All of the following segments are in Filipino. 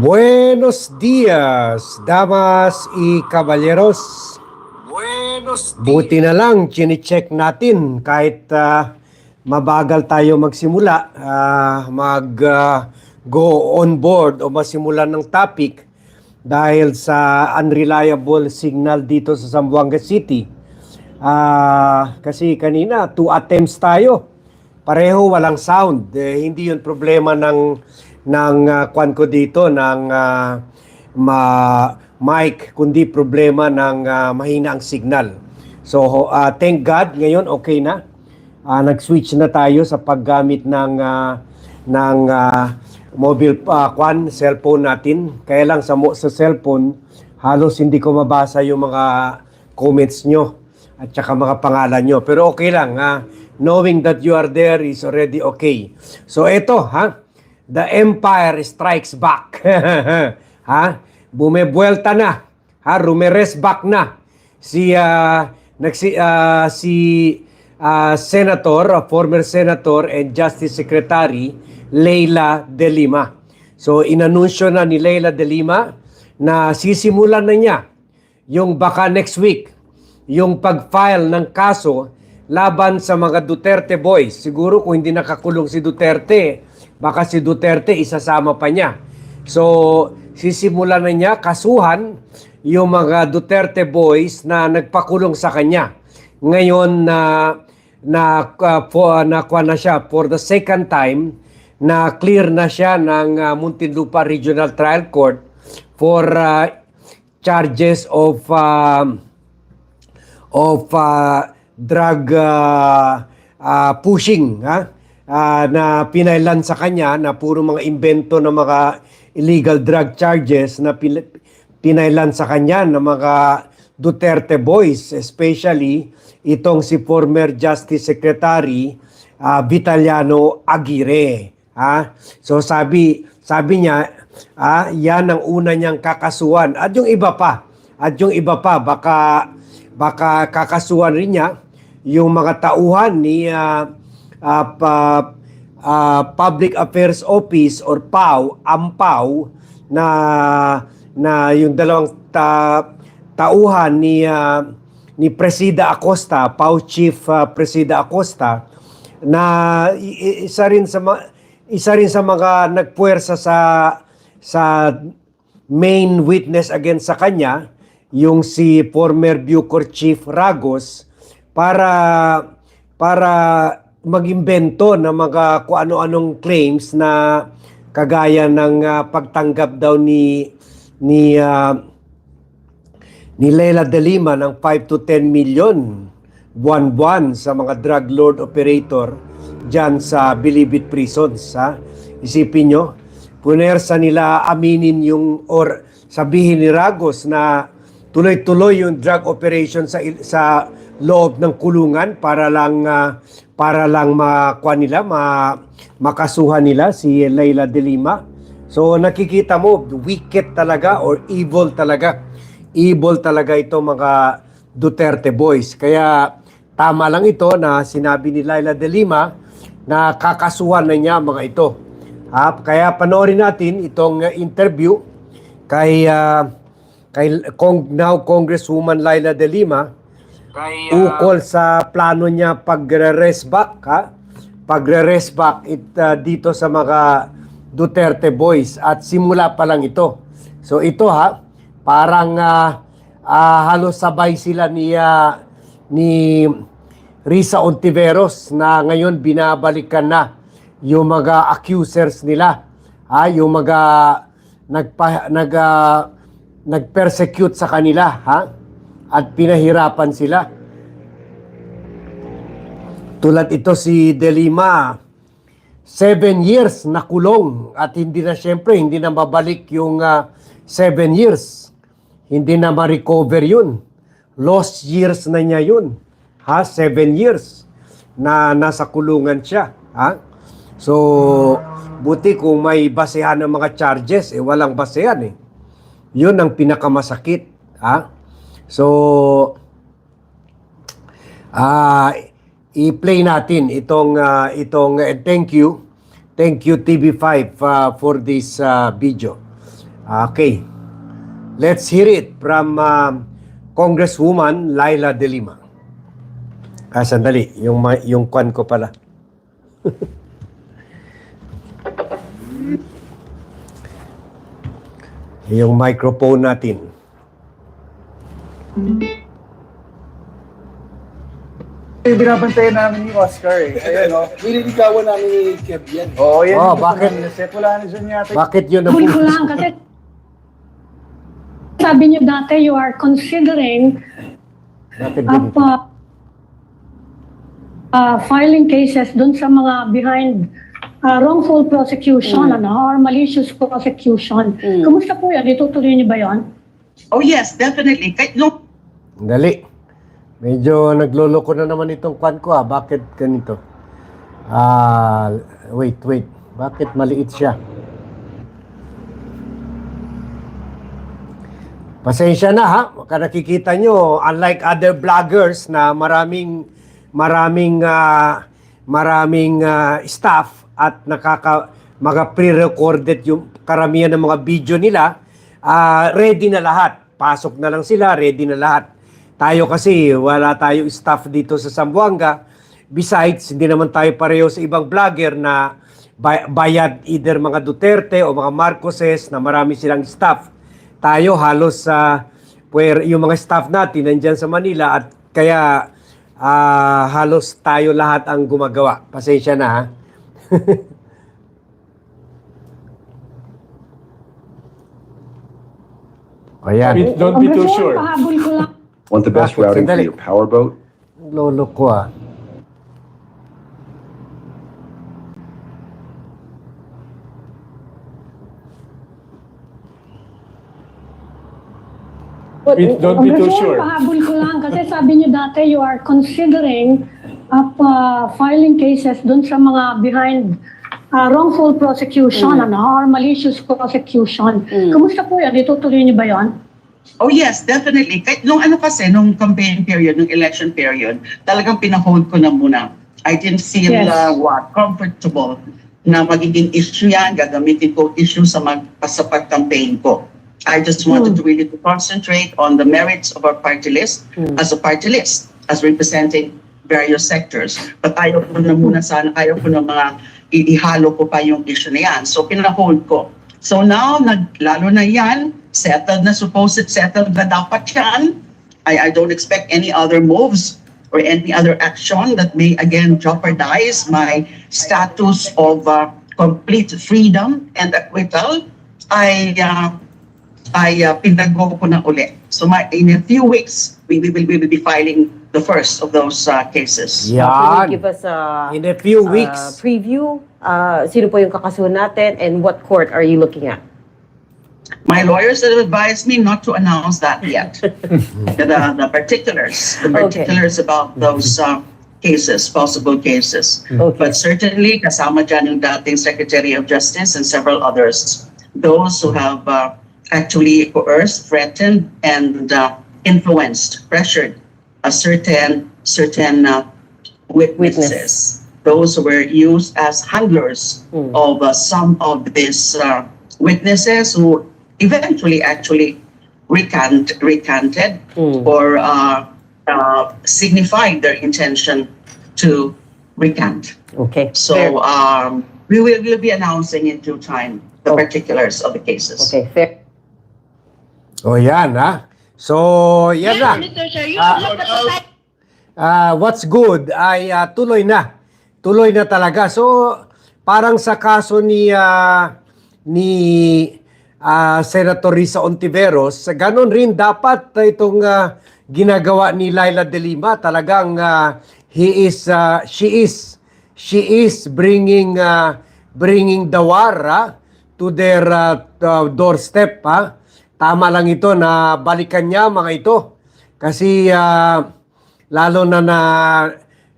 Buenos días, damas y caballeros. Buenos días. Buti na lang, chinecheck natin kahit ah, mabagal tayo magsimula, ah, mag ah, go on board o masimulan ng topic dahil sa unreliable signal dito sa Zamboanga City. Ah, kasi kanina, two attempts tayo. Pareho walang sound. Eh, hindi yun problema ng ng uh, kwan ko dito ng ah, ma mic kundi problema ng ah, mahina ang signal. So ah, thank God ngayon okay na. Ah, nag-switch na tayo sa paggamit ng ah, ng ah, mobile ah, kwan cellphone natin. Kaya lang sa sa cellphone halos hindi ko mabasa yung mga comments nyo at saka mga pangalan nyo. Pero okay lang, ha? Knowing that you are there is already okay. So eto, ha? The Empire strikes back. ha? Bumebuelta na. Ha? Rumeres back na. Si, ah, nagsi, ah, si ah, Senator, former Senator and Justice Secretary Leila De Lima. So inanunsyo na ni Leila De Lima na sisimulan na niya yung baka next week yung pag-file ng kaso laban sa mga Duterte boys. Siguro kung hindi nakakulong si Duterte, baka si Duterte isasama pa niya. So, sisimulan na niya kasuhan yung mga Duterte boys na nagpakulong sa kanya. Ngayon na na uh, po, nakuha na siya for the second time na clear na siya ng uh, Muntinlupa Regional Trial Court for uh, charges of um, of uh, drug uh, uh, pushing ha Ah, na pinailan sa kanya na puro mga invento ng mga illegal drug charges na pinailan sa kanya ng mga Duterte boys especially itong si former Justice Secretary ah, Vitaliano Aguirre ha? So sabi sabi niya ah, yan ang una niyang kakasuhan. At yung iba pa at yung iba pa baka baka kakasuhan rin niya yung mga tauhan ni ah, ah, pa- ah, Public Affairs Office or PAW, AMPAW na na yung dalawang ta- tauhan ni ah, ni Presida Acosta, PAW Chief ah, Presida Acosta na isa rin sa isa rin sa mga nagpuwersa sa sa main witness against sa kanya yung si former Bucor Chief Ragos para para mag-imbento ng mga kung ano-anong claims na kagaya ng ah, pagtanggap daw ni ni ah, ni Leila De Lima ng 5 to 10 million buwan-buwan sa mga drug lord operator dyan sa Bilibid prisons. Ha? Isipin nyo, punersa nila aminin yung or sabihin ni Ragos na tuloy-tuloy yung drug operation sa sa loob ng kulungan para lang ah, para lang makuha nila ma, makasuhan nila si Leila De Lima. So nakikita mo wicked talaga or evil talaga. Evil talaga ito mga Duterte boys. Kaya tama lang ito na sinabi ni Laila De Lima na kakasuhan na niya mga ito. Ha? Kaya panoorin natin itong interview kay uh, kay Kong, now Congresswoman Laila De Lima Kaya, ukol sa plano niya pagre-rest back ha? Pagre-rest back it, uh, dito sa mga Duterte boys at simula pa lang ito. So ito ha? Parang ah, ah, halos sabay sila ni ah, ni Risa Ontiveros na ngayon binabalikan na yung mga accusers nila ha? Yung mga nagpa, nag ah, nag-persecute sa kanila ha at pinahirapan sila. Tulad ito si Delima, seven years na kulong at hindi na siyempre, hindi na mabalik yung ah, seven years. Hindi na ma-recover yun. Lost years na niya yun. Ha? Seven years na nasa kulungan siya. Ha? So, buti kung may basehan ng mga charges, eh walang basehan eh. Yun ang pinakamasakit. Ha? So, ah i-play natin itong ah, itong eh, thank you. Thank you TV5 ah, for this ah, video. Okay. Let's hear it from um, Congresswoman Laila De Lima. Ah, sandali. Yung, yung kwan ko pala. yung microphone natin. Eh, binabantayan namin ni Oscar eh. Ayan o. Nililigawan namin ni Kev yan. Oo, yan. Oh, yung bakit? na-set. Wala na siya yata. Bakit yun ang Huli ko lang kasi sabi niyo dati you are considering Bakit up, ganito? uh, uh, filing cases dun sa mga behind uh, wrongful prosecution ano, or malicious prosecution. Kumusta po yan? Itutuloy niyo ba yan? Oh yes, definitely. Kahit no, Dali. Medyo nagloloko na naman itong kwan ko ah. Bakit ganito? Ah, wait, wait. Bakit maliit siya? Pasensya na ha. Baka nakikita nyo, unlike other vloggers na maraming maraming ah, maraming ah, staff at nakaka mga pre-recorded yung karamihan ng mga video nila, ah, ready na lahat. Pasok na lang sila, ready na lahat. Tayo kasi wala tayo staff dito sa Zamboanga. Besides, hindi naman tayo pareho sa ibang vlogger na bay- bayad either mga Duterte o mga Marcoses na marami silang staff. Tayo halos sa puwer yung mga staff natin nandyan sa Manila at kaya ah, halos tayo lahat ang gumagawa. Pasensya na ha. Ayan. Please don't be too sure. pahabol ko lang. Want the best Bakit? routing for Sandali. your powerboat? Lolo ko ah. Please don't be too sure. pahabol ko lang kasi sabi niyo dati you are considering up, uh, filing cases dun sa mga behind uh, wrongful prosecution ano, or malicious prosecution. Kumusta po yan? Itutuloy niyo ba yan? oh yes, definitely. Kahit nung ano kasi, nung campaign period, nung election period, talagang pinahold ko na muna. I didn't feel Yes. uh, what, comfortable na magiging issue yan, gagamitin ko issue sa magpasapat campaign ko. I just wanted to really to concentrate on the merits of our party list as a party list, as representing various sectors. But ayaw ko na muna sana, ayaw ko na mga ihalo ko pa yung issue na yan. So pinahold ko. So now, nag, lalo na yan, settled na supposed settled na dapat yan. I, I don't expect any other moves or any other action that may again jeopardize my status of uh, complete freedom and acquittal. I uh, I uh, pinago ko na uli. So my, in a few weeks, we, we, will, we will be filing the first of those uh, cases. Can you Yan. give us a, In a few a weeks. preview? Uh, sino po yung kakasuhan natin and what court are you looking at? My lawyers have advised me not to announce that yet. the, the particulars, the Okay. particulars about those uh, cases, possible cases. Okay. But certainly, kasama dyan yung dating Secretary of Justice and several others. Those who have uh, actually coerced, threatened, and uh, influenced, pressured a certain certain uh, witnesses. Those were used as handlers Mm. of uh, some of these uh, witnesses who eventually actually recant, recanted Mm. or uh, uh, signified their intention to recant. Okay. So um, we will we'll be announcing in due time the Oh. particulars of the cases. Okay, fair. Oh, yan ha. So, yan na. Ah, what's good ay ah, tuloy na. Tuloy na talaga. So, parang sa kaso ni ah, ni ah, Senator Risa Ontiveros, ganon rin dapat itong ah, ginagawa ni Laila De Lima. Talagang ah, he is ah, she is she is bringing ah, bringing the war ah, to their uh, doorstep ha. Tama lang ito na balikan niya mga ito. Kasi ah, lalo na na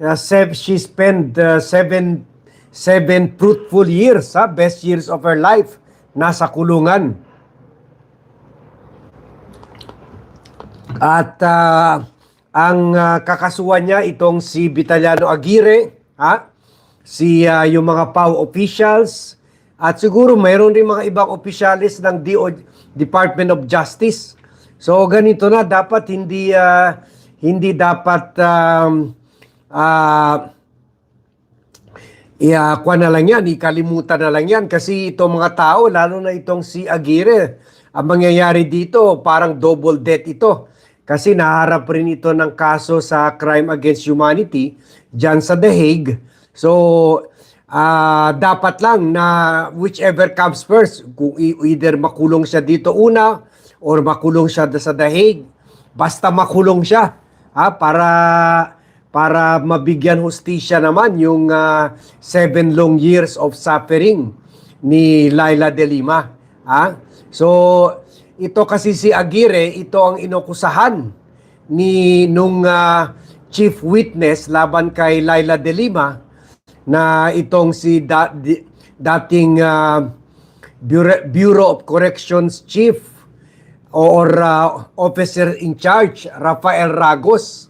uh, sev- she spent uh, seven seven fruitful years, ha? best years of her life, nasa kulungan. At ah, ang ah, kakasuhan niya itong si Vitaliano Aguirre, ha? si ah, yung mga PAW officials At siguro mayroon rin mga ibang opisyalis ng DO, Department of Justice. So ganito na dapat hindi ah, hindi dapat um, Iya, kuha na lang yan, ikalimutan na lang yan kasi itong mga tao, lalo na itong si Aguirre, ang mangyayari dito, parang double debt ito. Kasi naharap rin ito ng kaso sa crime against humanity dyan sa The Hague. So, ah, dapat lang na whichever comes first, kung either makulong siya dito una or makulong siya sa The Hague, basta makulong siya ha, para para mabigyan hustisya naman yung ah, seven long years of suffering ni Laila de Lima. Ha? So, ito kasi si Aguirre, ito ang inokusahan ni nung ah, chief witness laban kay Laila de Lima na itong si da- dating ah, Bureau, Bureau of Corrections chief or uh, officer in charge, Rafael Ragos,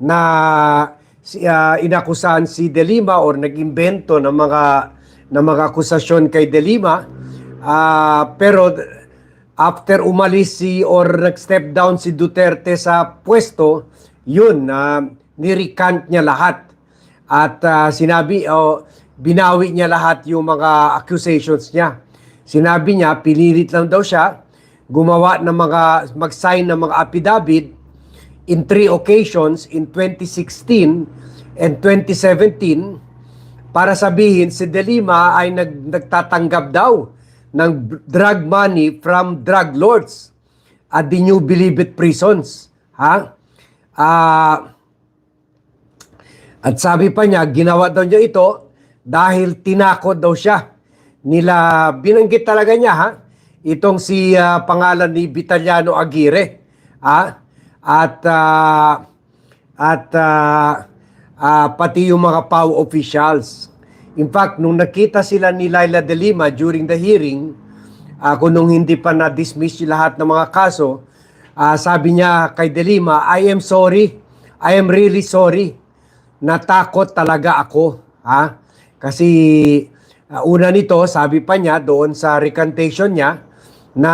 na uh, inakusahan si De Lima or nag-imbento ng mga ng mga akusasyon kay De Lima. Ah, pero after umalis si or nag-step down si Duterte sa pwesto, yun, na nirecant niya lahat. At ah, sinabi, oh, binawi niya lahat yung mga accusations niya. Sinabi niya, pinilit lang daw siya, gumawa ng mga, mag-sign ng mga affidavit in three occasions in 2016 and 2017 para sabihin si De Lima ay nag, nagtatanggap daw ng drug money from drug lords at the New Bilibid prisons. Ha? Ah, at sabi pa niya, ginawa daw niya ito dahil tinakot daw siya. Nila, binanggit talaga niya ha, itong si ah, pangalan ni Vitaliano Aguirre. Ha? At ah, at ah, ah, pati yung mga PAW officials. In fact, nung nakita sila ni Laila de Lima during the hearing, ako nung hindi pa na-dismiss lahat ng mga kaso, ah, sabi niya kay de Lima, I am sorry. I am really sorry. Natakot talaga ako. Ha? Kasi ah, una nito, sabi pa niya doon sa recantation niya, na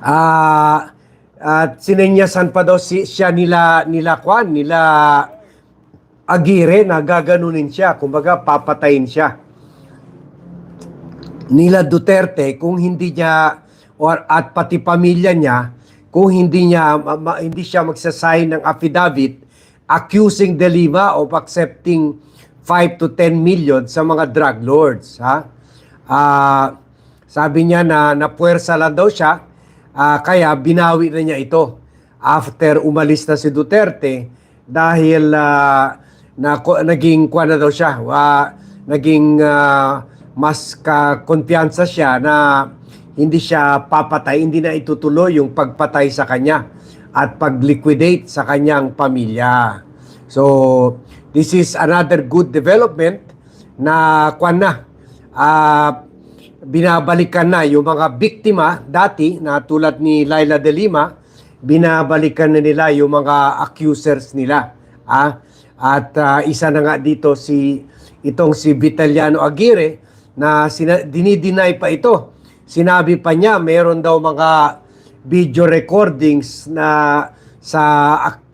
Ah, at sinenyasan pa daw si, siya nila nila Kwan, nila Aguirre na gaganunin siya, kumbaga papatayin siya. Nila Duterte kung hindi niya or at pati pamilya niya kung hindi niya ma- hindi siya magsasign ng affidavit accusing De Lima of accepting 5 to 10 million sa mga drug lords ha? Ah, sabi niya na napuwersa lang daw siya Ah, kaya binawi na niya ito after umalis na si Duterte dahil ah, na, naging kuha na daw siya, wa- naging ah, mas ka kumpiyansa siya na hindi siya papatay, hindi na itutuloy yung pagpatay sa kanya at pag-liquidate sa kanyang pamilya. So, this is another good development na kuha na. Ah, binabalikan na yung mga biktima dati na tulad ni Laila de Lima, binabalikan na nila yung mga accusers nila. Ah? At ah, isa na nga dito si itong si Vitaliano Aguirre na sina, dinideny pa ito. Sinabi pa niya meron daw mga video recordings na sa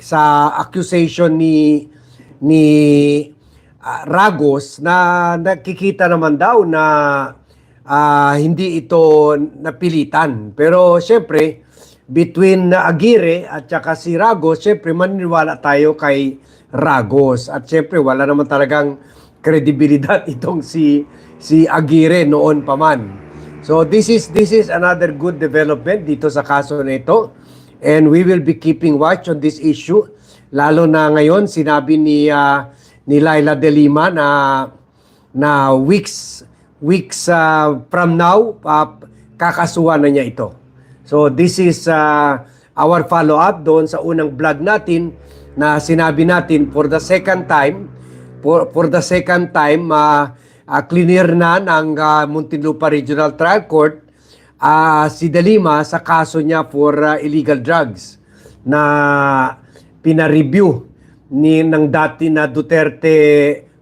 sa accusation ni ni ah, Ragos na nakikita naman daw na ah, hindi ito napilitan. Pero syempre, between Aguirre at saka si Ragos, syempre maniniwala tayo kay Ragos. At syempre, wala naman talagang kredibilidad itong si si Aguirre noon pa man. So this is this is another good development dito sa kaso na ito. And we will be keeping watch on this issue. Lalo na ngayon sinabi ni ah, ni Laila De Lima na na weeks weeks uh, from now uh, kakasuhan na niya ito. So this is uh, our follow-up doon sa unang vlog natin na sinabi natin for the second time for, for the second time uh, uh, clear na ng uh, Muntinlupa Regional Trial Court uh, si Dalima sa kaso niya for uh, illegal drugs na pina-review ni ng dati na Duterte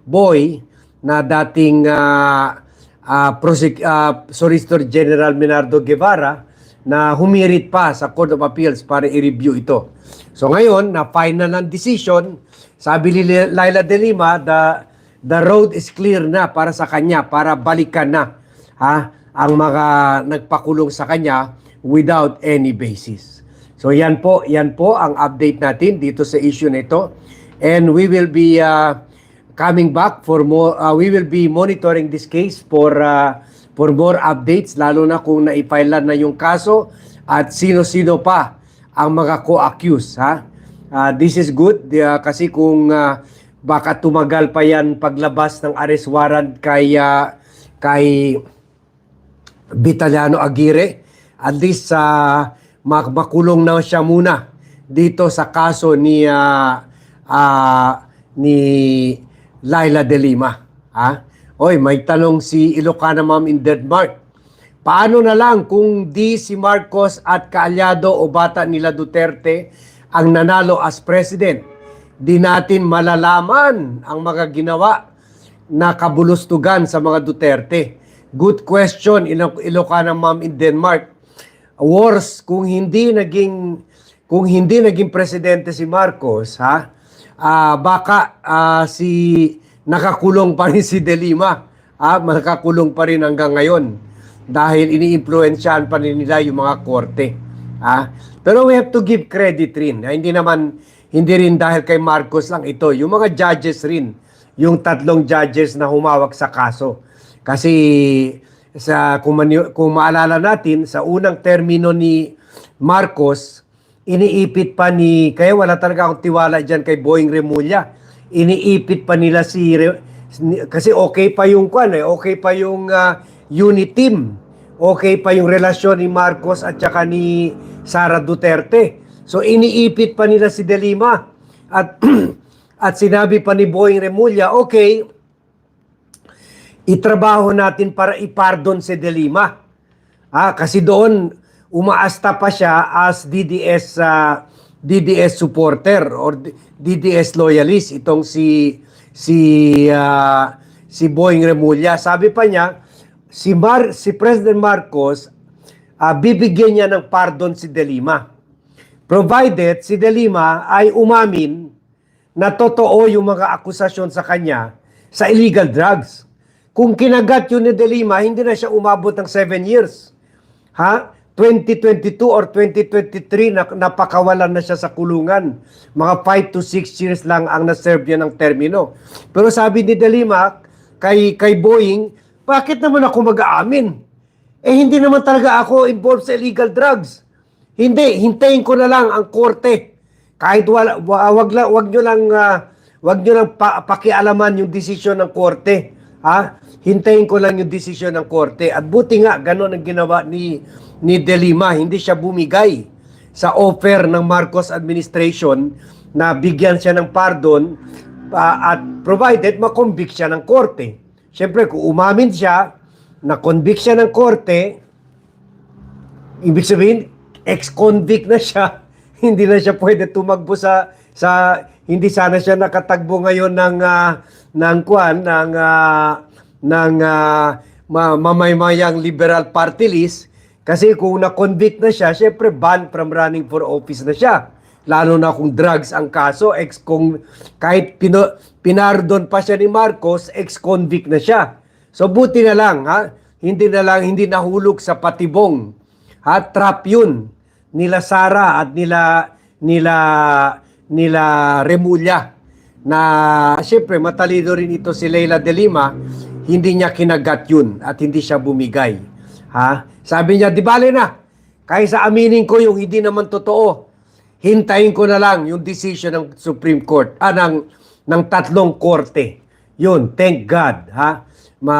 boy na dating ah, ah, prosec- ah, Solicitor General Minardo Guevara na humirit pa sa Court of Appeals para i-review ito. So ngayon, na final ng decision, sabi ni Laila de Lima, the, the road is clear na para sa kanya, para balikan na ha, ang mga nagpakulong sa kanya without any basis. So yan po, yan po ang update natin dito sa issue na ito. And we will be uh, coming back for more uh, we will be monitoring this case for uh, for more updates lalo na kung naipailan na yung kaso at sino-sino pa ang mga co-accused ha. Uh, this is good uh, kasi kung uh, baka tumagal pa yan paglabas ng arrest warrant kay uh, kay Vitaliano Aguirre at least mak- makulong na siya muna dito sa kaso ni ah, ah, ni Laila de Lima. Ha? Oy, may tanong si Ilocana Ma'am in Denmark. Paano na lang kung di si Marcos at kaalyado o bata nila Duterte ang nanalo as president? Di natin malalaman ang mga ginawa na kabulustugan sa mga Duterte. Good question, Ilo- Ilocana Ma'am in Denmark. Worse, kung hindi naging kung hindi naging presidente si Marcos, ha? Ah, baka ah, si nakakulong pa rin si De Lima. Ah, nakakulong pa rin hanggang ngayon dahil iniimpluwensyahan pa rin nila yung mga korte. Ah, pero we have to give credit rin. Ah, hindi naman hindi rin dahil kay Marcos lang ito, yung mga judges rin, yung tatlong judges na humawak sa kaso. Kasi sa kung, mani- kung maalala natin sa unang termino ni Marcos, iniipit pa ni kaya wala talaga akong tiwala diyan kay Boeing Remulla. Iniipit pa nila si kasi okay pa yung kwan eh, okay pa yung ah, unit team. Okay pa yung relasyon ni Marcos at saka ni Sara Duterte. So iniipit pa nila si De Lima at at sinabi pa ni Boeing Remulla, okay, itrabaho natin para ipardon si De Lima. Ah, kasi doon umaasta pa siya as DDS ah, DDS supporter or DDS loyalist itong si si ah, si Boying Remulla. Sabi pa niya si Mar si President Marcos ah, bibigyan niya ng pardon si De Lima. Provided si De Lima ay umamin na totoo yung mga akusasyon sa kanya sa illegal drugs. Kung kinagat yun ni De Lima, hindi na siya umabot ng 7 years. Ha? 2022 or 2023, na, napakawalan na siya sa kulungan. Mga 5 to 6 years lang ang naserve niya ng termino. Pero sabi ni De Lima, kay, kay Boeing, bakit naman ako mag-aamin? Eh hindi naman talaga ako involved sa illegal drugs. Hindi, hintayin ko na lang ang korte. Kahit wala, wa- wag lang, wag nyo lang, ah, wag nyo lang pa, pakialaman yung desisyon ng korte. Ha? Hintayin ko lang yung desisyon ng korte. At buti nga, ganun ang ginawa ni, ni De Lima. Hindi siya bumigay sa offer ng Marcos administration na bigyan siya ng pardon ah, at provided makonvict siya ng korte. Siyempre, kung umamin siya, na-convict siya ng korte, ibig sabihin, ex-convict na siya. hindi na siya pwede tumagbo sa sa hindi sana siya nakatagbo ngayon ng ah, ng kwan ng ah, ng ah, ma- mamaymayang liberal party list kasi kung na-convict na siya, syempre banned from running for office na siya. Lalo na kung drugs ang kaso, ex kung kahit pino, pinardon pa siya ni Marcos, ex-convict na siya. So buti na lang, ha? Hindi na lang hindi nahulog sa patibong. Ha? Trap 'yun nila Sara at nila nila nila Remulla na siyempre matalino rin ito si Leila de Lima. Hindi niya kinagat yun at hindi siya bumigay. Ha? Sabi niya di bale na. Kaysa aminin ko yung hindi naman totoo hintayin ko na lang yung decision ng Supreme Court ah ng ng tatlong korte. Yun thank God ha? Ma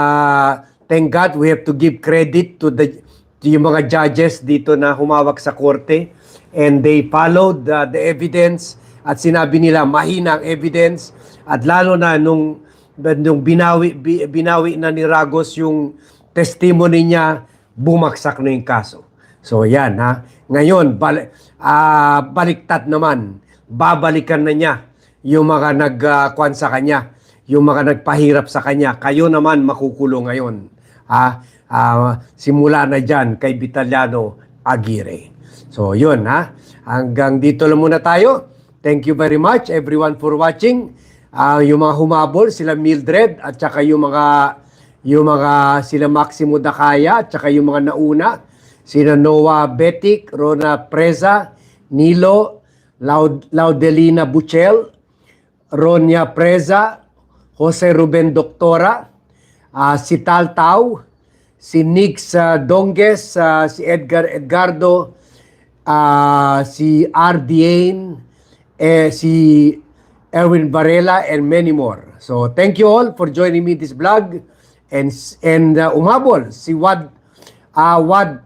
thank God we have to give credit to the to yung mga judges dito na humawak sa korte and they followed the, the evidence at sinabi nila mahina ang evidence at lalo na nung nung binawi bi- binawi na ni Ragos yung testimony niya bumaksak na yung kaso. So yan ha. Ngayon bal- ah, baliktad naman. Babalikan na niya yung mga nagkuan sa kanya. yung mga nagpahirap sa kanya. Kayo naman makukulong ngayon. Ha? Ah, simula na dyan kay Vitaliano Aguirre. So, yun ha. Hanggang dito lang muna tayo. Thank you very much everyone for watching. Ah, yung mga humabol, sila Mildred at saka yung mga yung mga sila Maximo Dakaya at saka yung mga nauna, sila Noah Betik, Rona Preza, Nilo, Laud, Laudelina Buchel, Ronya Preza, Jose Ruben Doctora, ah, si Tal Tau, si Nix ah, Donges, ah, si Edgar Edgardo, ah, si Ardiane, eh, si Erwin Varela, and many more. So thank you all for joining me this vlog. And, and uh, umabol si Wad, ah Wad,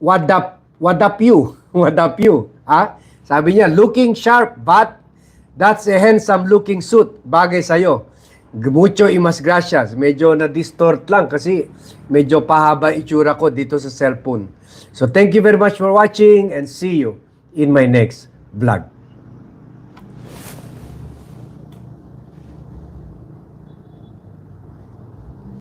what up you? What up you? Ha? Sabi niya, looking sharp, but that's a handsome looking suit. Bagay sa'yo. Mucho imas gracias. Medyo na-distort lang kasi medyo pahaba itsura ko dito sa cellphone. So thank you very much for watching and see you in my next vlog.